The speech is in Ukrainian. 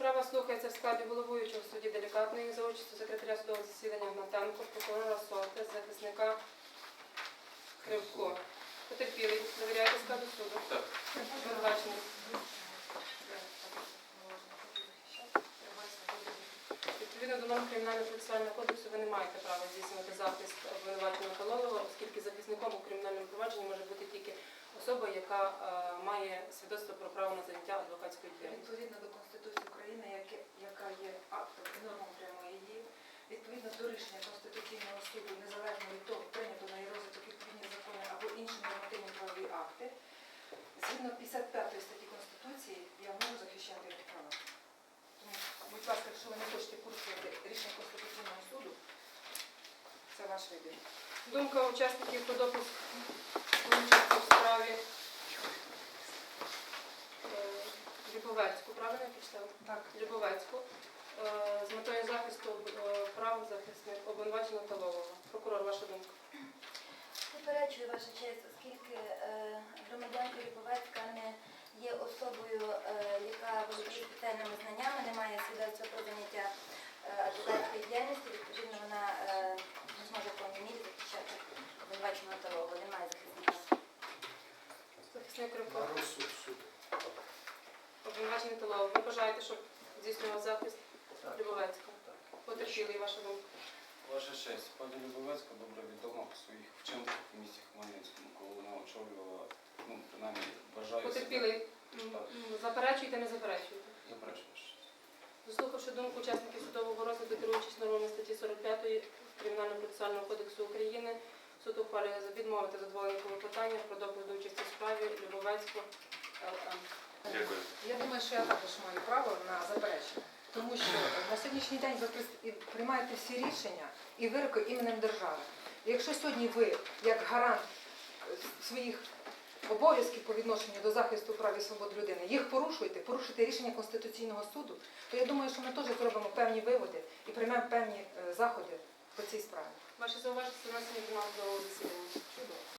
Справа слухається в складі головуючого в суді делікатної за участю секретаря судового засідання Гнатенко, прокурора Соти, захисника Кривко. Потерпілий. Довіряєте складу суду? Так. Відповідно до норм Кримінального процесуального кодексу ви не маєте права здійснювати захист обвинуваченого особа, яка е, має свідоцтво про право на заняття адвокатської діяльності. Відповідно до Конституції України, яке- яка є актом і нормом прямої дії, відповідно до рішення Конституційного суду, незалежно від того, прийнято на її розвиток відповідні закони або інші нормативні правові акти, згідно 55 статті Конституції, я можу захищати їх права. Тому, будь ласка, якщо ви не хочете порушувати рішення Конституційного суду, це ваш вибір. Думка учасників про допуск до участі в справі е, Любовецьку, правильно я прочитала? Так. Любовецьку е, з метою захисту е, прав захисних обвинуваченого Кололова. Прокурор, ваша думка. Заперечую ваша честь, оскільки е, громадянка Ліповецька не є особою, яка володіє спеціальними знаннями, не має свідоцтва про заняття адвокатської діяльності, відповідно вона не зможе в повній мірі захищати обвинуваченого Талова, немає захисника. Захисник. На розсуд суду. Ви бажаєте, щоб здійснював захист Так. Любовецького? Потерпілий, ваша думка. Ваша честь, пані Любовецька добре відома по своїх вчинках у місті Хмельницькому, коли вона очолювала, ну, принаймні, вважаю. Потерпілий. м, Заперечуєте, не заперечуєте? Честь. Заслухавши думку учасників судового розгляду, керуючись нормами статті 45 Кримінального процесуального кодексу України, суд ухвалює відмовити задоволення клопотання про допуск до участі в справі Любовецьку ЛМ. Дякую. Я думаю, що я також маю право на заперечення, тому що на сьогоднішній день ви приймаєте всі рішення і вироки іменем держави. І якщо сьогодні ви, як гарант е, своїх обов'язків по відношенню до захисту прав і свобод людини, їх порушуєте, порушуєте рішення Конституційного суду, то я думаю, що ми теж зробимо певні виводи і приймемо певні е, заходи по цій справі. Ваші зауваження до нас до засідання. Чудово.